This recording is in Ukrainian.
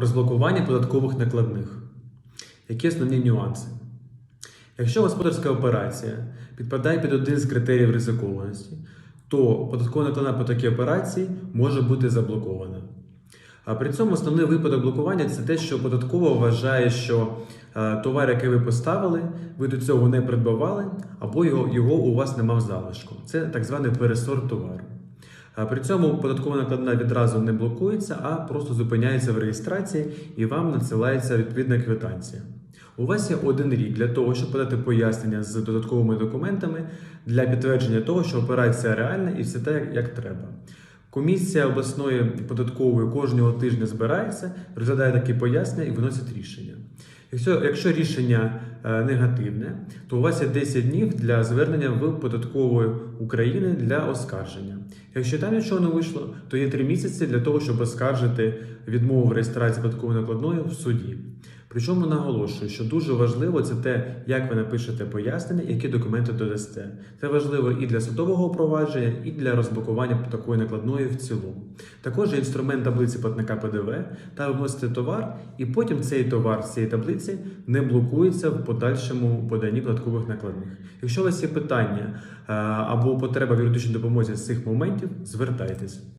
Розблокування податкових накладних. Які основні нюанси? Якщо господарська операція підпадає під один з критеріїв ризикованості, то податкова накладна по такій операції може бути заблокована. А при цьому основний випадок блокування це те, що податкова вважає, що е, товар, який ви поставили, ви до цього не придбавали, або його, його у вас нема в залишку. Це так званий пересорт товару. При цьому податкова накладна відразу не блокується, а просто зупиняється в реєстрації і вам надсилається відповідна квитанція. У вас є один рік для того, щоб подати пояснення з додатковими документами для підтвердження того, що операція реальна і все так, як треба. Комісія обласної податкової кожного тижня збирається, розглядає такі пояснення і виносить рішення. Якщо, якщо рішення е, негативне, то у вас є 10 днів для звернення в податкової України для оскарження. Якщо там нічого не вийшло, то є 3 місяці для того, щоб оскаржити відмову в реєстрації податкової накладної в суді. Причому наголошую, що дуже важливо це те, як ви напишете пояснення, які документи додасте. Це важливо і для судового провадження, і для розблокування такої накладної в цілому. Також є інструмент таблиці платника ПДВ та вносите товар, і потім цей товар з цієї таблиці не блокується в подальшому поданні податкових накладних. Якщо у вас є питання або потреба в юридичній допомозі з цих моментів, звертайтесь.